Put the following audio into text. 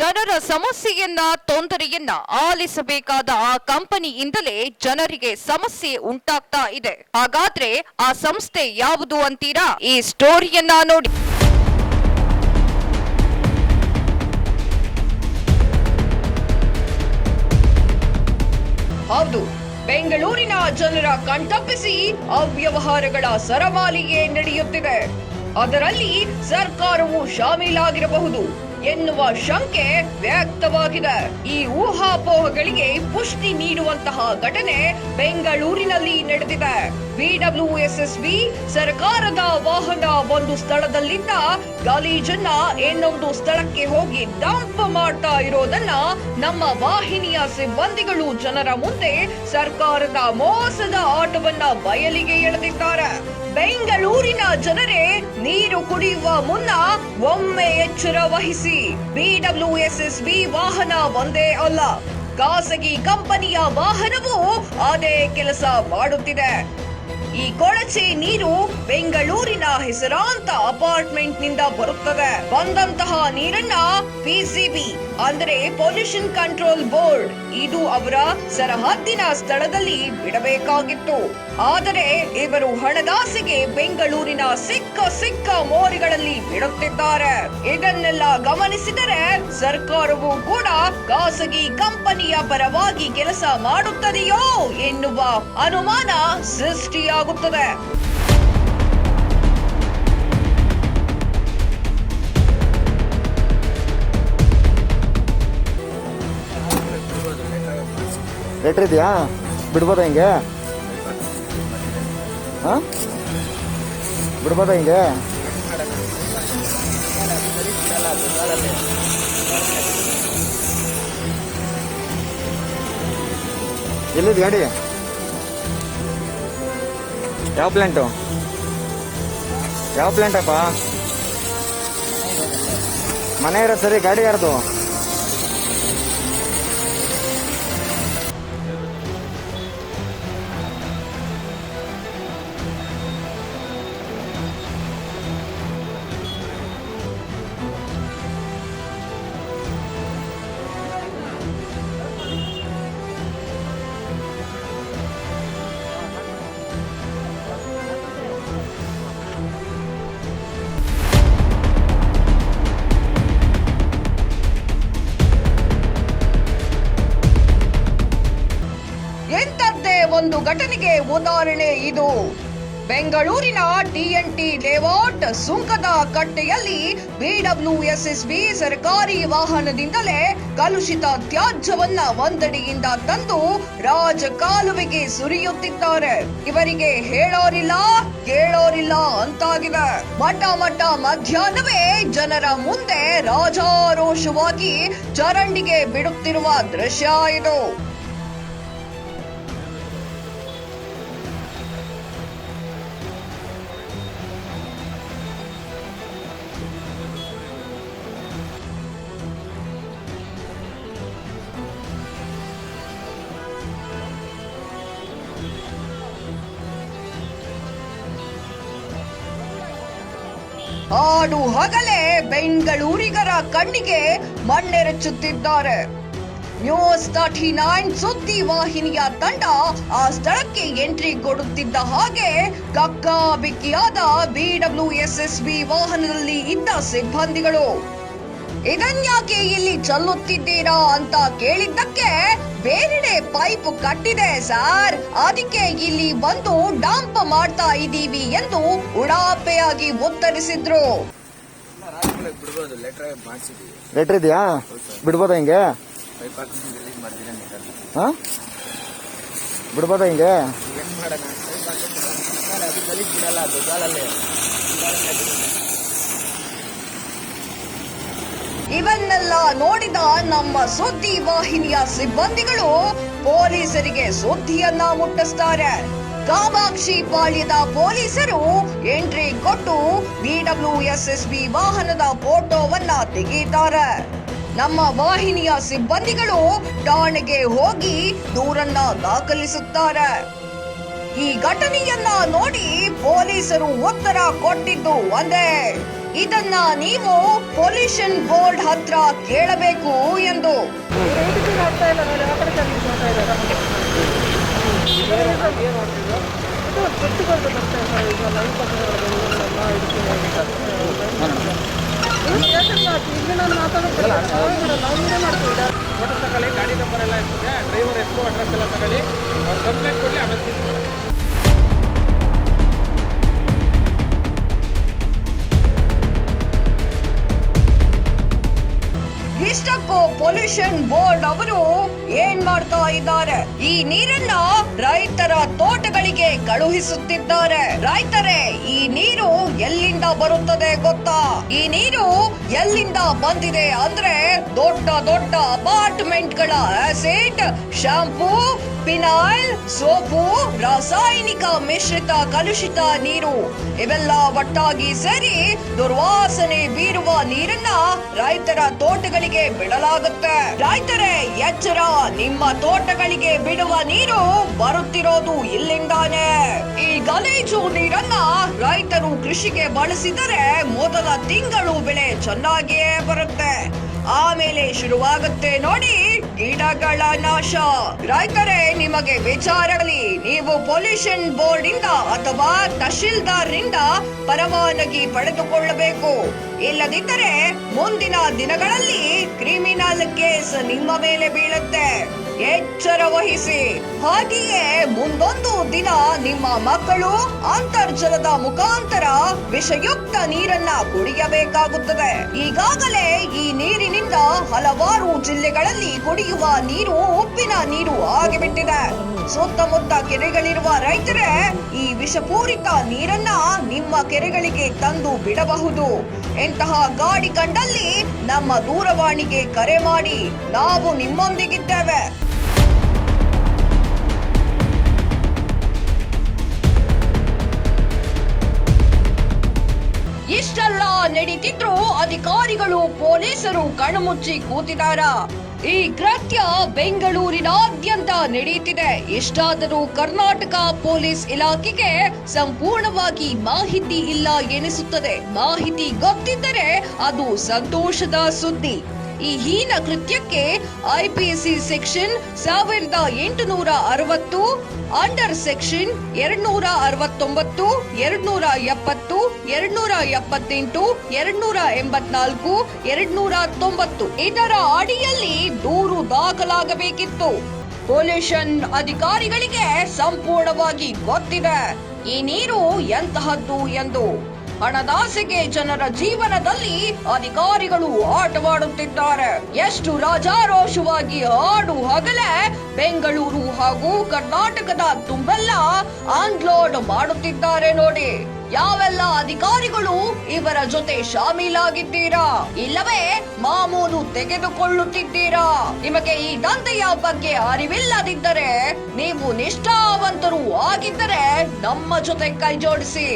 ಜನರ ಸಮಸ್ಯೆಯನ್ನ, ತೊಂದರೆಯನ್ನ ಆಲಿಸಬೇಕಾದ ಆ ಕಂಪನಿಯಿಂದಲೇ ಜನರಿಗೆ ಸಮಸ್ಯೆ ಉಂಟಾಗ್ತಾ ಇದೆ. ಹಾಗಾದ್ರೆ ಆ ಸಂಸ್ಥೆ ಯಾವುದು ಅಂತೀರಾ? ಈ ಸ್ಟೋರಿಯನ್ನ ನೋಡಿ. ಹೌದು, ಬೆಂಗಳೂರಿನ ಜನರ ಕಣ್ತಪ್ಪಿಸಿ ಅವ್ಯವಹಾರಗಳ ಸರಮಾಲಿಗೆ ನಡೆಯುತ್ತಿದೆ. ಅದರಲ್ಲಿ ಸರ್ಕಾರವು ಶಾಮೀಲಾಗಿರಬಹುದು. ಎನ್ನುವ ಶಂಕೆ ವ್ಯಕ್ತವಾಗಿದೆ. ಈ ಊಹಾಪೋಹಗಳಿಗೆ ಪುಷ್ಟಿ ನೀಡುವಂತಹ ಘಟನೆ ಬೆಂಗಳೂರಿನಲ್ಲಿ ನಡೆದಿದೆ. ಬಿಡಬ್ಲ್ಯೂಎಸ್ಎಸ್ಬಿ ಸರ್ಕಾರದ ವಾಹನ ಒಂದು ಸ್ಥಳದಲ್ಲಿದ್ದ ಗಲೀಜನ್ನ ಇನ್ನೊಂದು ಸ್ಥಳಕ್ಕೆ ಹೋಗಿ ಡಂಪ್ ಮಾಡ್ತಾ ಇರೋದನ್ನ ನಮ್ಮ ವಾಹಿನಿಯ ಸಿಬ್ಬಂದಿಗಳು ಜನರ ಮುಂದೆ ಸರ್ಕಾರದ ಮೋಸದ ಆಟವನ್ನ ಬಯಲಿಗೆ ಎಳೆದಿದ್ದಾರೆ. ಬೆಂಗಳೂರಿನ ಜನರೇ ನೀರು ಕುಡಿಯುವ ಮುನ್ನ ಒಮ್ಮೆ ಎಚ್ಚರ ವಹಿಸಿ ಬಿಡಬ್ಲ್ಯೂಎಸ್ಎಸ್ಬಿ ವಾಹನ ಒಂದೇ ಅಲ್ಲ. ಖಾಸಗಿ ಕಂಪನಿಯ ವಾಹನವು ಅದೇ ಕೆಲಸ ಮಾಡುತ್ತಿದೆ. ಈ ಕೊಳಚೆ ನೀರು ಬೆಂಗಳೂರಿನ ಹೆಸರಾಂತ ಅಪಾರ್ಟ್ಮೆಂಟ್ನಿಂದ ಬರುತ್ತದೆ. ಬಂದಂತಹ ನೀರನ್ನ ಪಿಸಿಬಿ ಅಂದರೆ ಪೊಲ್ಯೂಷನ್ ಕಂಟ್ರೋಲ್ ಬೋರ್ಡ್ ಇದು ಅವರ ಸರಹದ್ದಿನ ಸ್ಥಳದಲ್ಲಿ ಬಿಡಬೇಕಾಗಿತ್ತು. ಆದರೆ ಇವರು ಹಣದಾಸೆಗೆ ಬೆಂಗಳೂರಿನ ಸಿಕ್ಕ ಸಿಕ್ಕ ಮೋರಿಗಳಲ್ಲಿ ಬಿಡುತ್ತಿದ್ದಾರೆ. ಇದನ್ನೆಲ್ಲ ಗಮನಿಸಿದರೆ ಸರ್ಕಾರವು ಕೂಡ ಖಾಸಗಿ ಕಂಪನಿಯ ಪರವಾಗಿ ಕೆಲಸ ಮಾಡುತ್ತದೆಯೋ ಎನ್ನುವ ಅನುಮಾನ ಸೃಷ್ಟಿಯಾಗುತ್ತದೆ. ಲೆಟ್ರ್ ಇದೆಯಾ? ಬಿಡ್ಬೋದಾ ಹಿಂಗೆ? ಹಾಂ? ಬಿಡ್ಬೋದಾ ಹಿಂಗೆ? ಎಲ್ಲಿದೆ ಗಾಡಿ? ಯಾವ ಪ್ಲ್ಯಾಂಟು ಯಾವ ಪ್ಲ್ಯಾಂಟಪ್ಪ ಮನೆ ಇರೋ ಸರಿ ಗಾಡಿ ಯಾರ್ದು? ಒಂದು ಘಟನೆಗೆ ಉದಾಹರಣೆ ಇದು. ಬೆಂಗಳೂರಿನ ಟಿಎನ್ಟಿ ಲೇಔಟ್ ಸುಂಕದ ಕಟ್ಟೆಯಲ್ಲಿ ಬಿಡಬ್ಲ್ಯೂಎಸ್ಎಸ್ಬಿ ಸರ್ಕಾರಿ ವಾಹನದಿಂದಲೇ ಕಲುಷಿತ ತ್ಯಾಜ್ಯವನ್ನ ಒಂದಡಿಯಿಂದ ತಂದು ರಾಜಕಾಲುವೆಗೆ ಸುರಿಯುತ್ತಿದ್ದಾರೆ. ಇವರಿಗೆ ಹೇಳೋರಿಲ್ಲ, ಕೇಳೋರಿಲ್ಲ ಅಂತಾಗಿದೆ. ಮಠ ಮಠ ಮಧ್ಯಾಹ್ನವೇ ಜನರ ಮುಂದೆ ರಾಜಾರೋಷವಾಗಿ ಚರಂಡಿಗೆ ಬಿಡುತ್ತಿರುವ ದೃಶ್ಯ ಇದು. ಹಾಡು ಹಗಲೇ ಬೆಂಗಳೂರಿಗರ ಕಣ್ಣಿಗೆ ಮಣ್ಣೆರಚುತ್ತಿದ್ದಾರೆ. ನ್ಯೂಸ್ ತರ್ಟಿ ನೈನ್ ಸುದ್ದಿ ವಾಹಿನಿಯ ತಂಡ ಆ ಸ್ಥಳಕ್ಕೆ ಎಂಟ್ರಿ ಕೊಡುತ್ತಿದ್ದ ಹಾಗೆ ಕಕ್ಕಾಬಿಕ್ಕಿಯಾದ ಬಿಡಬ್ಲ್ಯೂಎಸ್ಎಸ್ಬಿ ವಾಹನದಲ್ಲಿ ಇದ್ದ ಸಿಬ್ಬಂದಿಗಳು. ಇದನ್ಯಾಕೆ ಇಲ್ಲಿ ಚಲ್ಲುತ್ತಿದ್ದೀರಾ ಅಂತ ಕೇಳಿದ್ದಕ್ಕೆ ಬೇರೆಡೆ ಪೈಪ್ ಕಟ್ಟಿದೆ, ಸರ್. ಅದಕ್ಕೆ ಇಲ್ಲಿ ಬಂದು ಡಾಂಪ್ ಮಾಡ್ತಾ ಇದ್ದೀವಿ ಎಂದು ಉಡಾಪೆಯಾಗಿ ಉತ್ತರಿಸಿದ್ರು. ಲೆಟರ್ ಇದೆಯಾ? ಬಿಡ್ಬೋದಾ ಹಿಂಗೆ? ಬಿಡ್ಬೋದಾ ಹಿಂಗೆ? ಮಾಡೋಣ ಪೈಪ್ ಹಾಕೊಂಡು ಅದು ಗಲೀಜ್ ಬಿಡಲ್ಲ ಅದು ಗಾಳಲ್ಲೇ ಇವನ್ನೆಲ್ಲ ನೋಡಿದ ನಮ್ಮ ಸುದ್ದಿ ವಾಹಿನಿಯ ಸಿಬ್ಬಂದಿಗಳು ಪೊಲೀಸರಿಗೆ ಸುದ್ದಿಯನ್ನ ಮುಟ್ಟಿಸ್ತಾರೆ. ಕಾಮಾಕ್ಷಿ ಪಾಳ್ಯದ ಪೊಲೀಸರು ಎಂಟ್ರಿ ಕೊಟ್ಟು ಬಿಡಬ್ಲ್ಯೂಎಸ್ಎಸ್ಬಿ ವಾಹನದ ಫೋಟೋವನ್ನ ತೆಗೀತಾರೆ. ನಮ್ಮ ವಾಹಿನಿಯ ಸಿಬ್ಬಂದಿಗಳು ಠಾಣೆಗೆ ಹೋಗಿ ದೂರನ್ನ ದಾಖಲಿಸುತ್ತಾರೆ. ಈ ಘಟನೆಯನ್ನ ನೋಡಿ ಪೊಲೀಸರು ಉತ್ತರ ಕೊಟ್ಟಿದ್ದು ಒಂದೇ. ಇದನ್ನ ನೀವು ಪೊಲ್ಯೂಷನ್ ಬೋರ್ಡ್ ಹತ್ರ ಕೇಳಬೇಕು ಎಂದು. ಗಾಡಿ ನಂಬರ್ ಎಲ್ಲ ಇರ್ತದೆ. ಡ್ರೈವರ್ ಎಷ್ಟು ಅಡ್ರೆಸ್ ಎಲ್ಲ ತಗೊಳ್ಳಿ. ಕಂಪ್ಲೇಂಟ್ ಕೊಡಲಿ, ಆಮೇಲೆ ಪೊಲ್ಯೂಷನ್ ಬೋರ್ಡ್ ಅವರು ಏನ್ ಮಾಡ್ತಾ ಇದ್ದಾರೆ? ಈ ನೀರನ್ನ ರೈತರ ತೋಟಗಳಿಗೆ ಕಳುಹಿಸುತ್ತಿದ್ದಾರೆ. ರೈತರೇ, ಈ ನೀರು ಎಲ್ಲಿಂದ ಬರುತ್ತದೆ ಗೊತ್ತಾ? ಈ ನೀರು ಎಲ್ಲಿಂದ ಬಂದಿದೆ ಅಂದ್ರೆ ದೊಡ್ಡ ದೊಡ್ಡ ಅಪಾರ್ಟ್ಮೆಂಟ್ಗಳ ಶಾಂಪೂ ಪಿನಾಯ್ಲ್ ಸೋಪು ರಾಸಾಯನಿಕ ಮಿಶ್ರಿತ ಕಲುಷಿತ ನೀರು ಇವೆಲ್ಲ ಒಟ್ಟಾಗಿ ಸೇರಿ ದುರ್ವಾಸನೆ ಬೀರುವ ನೀರನ್ನ ರೈತರ ತೋಟಗಳಿಗೆ ಬಿಡಲಾಗುತ್ತೆ ರೈತರೇ ಎಚ್ಚರ ನಿಮ್ಮ ತೋಟಗಳಿಗೆ ಬಿಡುವ ನೀರು ಬರುತ್ತಿರೋದು ಇಲ್ಲಿಂದಾನೆ ಈ ಗಲೀಜು ನೀರನ್ನ ರೈತರು ಕೃಷಿಗೆ ಬಳಸಿದರೆ ಮೊದಲ ತಿಂಗಳು ಬೆಳೆ ಚೆನ್ನಾಗಿಯೇ ಬರುತ್ತೆ ಆಮೇಲೆ ಶುರುವಾಗುತ್ತೆ ನೋಡಿ ಗಿಡಗಳ ನಾಶ. ರೈತರೇ, ನಿಮಗೆ ವಿಚಾರಲಿ ನೀವು ಪೊಲ್ಯೂಷನ್ ಬೋರ್ಡ್ ಇಂದ ಅಥವಾ ತಹಶೀಲ್ದಾರ್ನಿಂದ ಪರವಾನಗಿ ಪಡೆದುಕೊಳ್ಳಬೇಕು. ಇಲ್ಲದಿದ್ದರೆ ಮುಂದಿನ ದಿನಗಳಲ್ಲಿ ಕ್ರಿಮಿನಲ್ ಕೇಸ್ ನಿಮ್ಮ ಮೇಲೆ ಬೀಳುತ್ತೆ. ಎಚ್ಚರ ವಹಿಸಿ ಹಾಗೆಯೇ ಮುಂದೊಂದು ದಿನ ನಿಮ್ಮ ಮಕ್ಕಳು ಅಂತರ್ಜಲದ ಮುಖಾಂತರ ವಿಷಯುಕ್ತ ನೀರನ್ನ ಕುಡಿಯಬೇಕಾಗುತ್ತದೆ. ಈಗಾಗಲೇ ಈ ನೀರಿನಿಂದ ಹಲವಾರು ಜಿಲ್ಲೆಗಳಲ್ಲಿ ಕುಡಿಯುವ ನೀರು ಉಪ್ಪಿನ ನೀರು ಆಗಿಬಿಟ್ಟಿದೆ. ಸುತ್ತಮುತ್ತ ಕೆರೆಗಳಿರುವ ರೈತರೇ, ಈ ವಿಷಪೂರಿತ ನೀರನ್ನ ನಿಮ್ಮ ಕೆರೆಗಳಿಗೆ ತಂದು ಬಿಡಬಹುದು. ಇಂತಹ ಗಾಡಿ ಕಂಡಲ್ಲಿ ನಮ್ಮ ದೂರವಾಣಿಗೆ ಕರೆ ಮಾಡಿ, ನಾವು ನಿಮ್ಮೊಂದಿಗಿದ್ದೇವೆ. ಇಷ್ಟೆಲ್ಲ ನಡೀತಿದ್ರು ಅಧಿಕಾರಿಗಳು ಪೊಲೀಸರು ಕಣ್ಮುಚ್ಚಿ ಕೂತಿದಾರ. ಈ ಕೃತ್ಯ ಬೆಂಗಳೂರಿನಾದ್ಯಂತ ನಡೆಯುತ್ತಿದೆ ಇಷ್ಟಾದರೂ ಕರ್ನಾಟಕ ಪೊಲೀಸ್ ಇಲಾಖೆಗೆ ಸಂಪೂರ್ಣವಾಗಿ ಮಾಹಿತಿ ಇಲ್ಲ ಎನಿಸುತ್ತದೆ. ಮಾಹಿತಿ ಗೊತ್ತಿದ್ದರೆ ಅದು ಸಂತೋಷದ ಸುದ್ದಿ. ಈ ಹೀನ ಕೃತ್ಯಕ್ಕೆ ಐಪಿಸಿ ಸೆಕ್ಷನ್ ಸಾವಿರದ ಎಂಟುನೂರ ಅರವತ್ತು, ಅಂಡರ್ ಸೆಕ್ಷನ್ ಎರಡ್ನೂರ ಅರವತ್ತೊಂಬತ್ತು, ಎರಡ್ನೂರ ಎಪ್ಪತ್ತು, ಎರಡ್ನೂರ ಎಪ್ಪತ್ತೆಂಟು, ಎರಡ್ನೂರ ಎಂಬತ್ನಾಲ್ಕು, ಎರಡ್ನೂರ ತೊಂಬತ್ತು. ಇದರ ಅಡಿಯಲ್ಲಿ ದೂರು ದಾಖಲಾಗಬೇಕಿತ್ತು. ಪೊಲ್ಯೂಷನ್ ಅಧಿಕಾರಿಗಳಿಗೆ ಸಂಪೂರ್ಣವಾಗಿ ಗೊತ್ತಿದೆ. ಈ ನೀರು ಎಂತಹದ್ದು ಎಂದು ಹಣದಾಸೆಗೆ ಜನರ ಜೀವನದಲ್ಲಿ ಅಧಿಕಾರಿಗಳು ಆಟವಾಡುತ್ತಿದ್ದಾರೆ. ಎಷ್ಟು ರಾಜಾರೋಷವಾಗಿ ಹಾಡು ಹಗಲೆ, ಬೆಂಗಳೂರು ಹಾಗೂ ಕರ್ನಾಟಕದ ತುಂಬೆಲ್ಲ ಆನ್ಲೋಡ್ ಮಾಡುತ್ತಿದ್ದಾರೆ ನೋಡಿ. ಯಾವೆಲ್ಲ ಅಧಿಕಾರಿಗಳು ಇವರ ಜೊತೆ ಶಾಮೀಲಾಗಿದ್ದೀರಾ? ಇಲ್ಲವೇ ಮಾಮೂಲು ತೆಗೆದುಕೊಳ್ಳುತ್ತಿದ್ದೀರಾ? ನಿಮಗೆ ಈ ದಂಧೆಯ ಬಗ್ಗೆ ಅರಿವಿಲ್ಲದಿದ್ದರೆ ನೀವು ನಿಷ್ಠಾವಂತರು ಆಗಿದ್ದರೆ ನಮ್ಮ ಜೊತೆ ಕೈ ಜೋಡಿಸಿ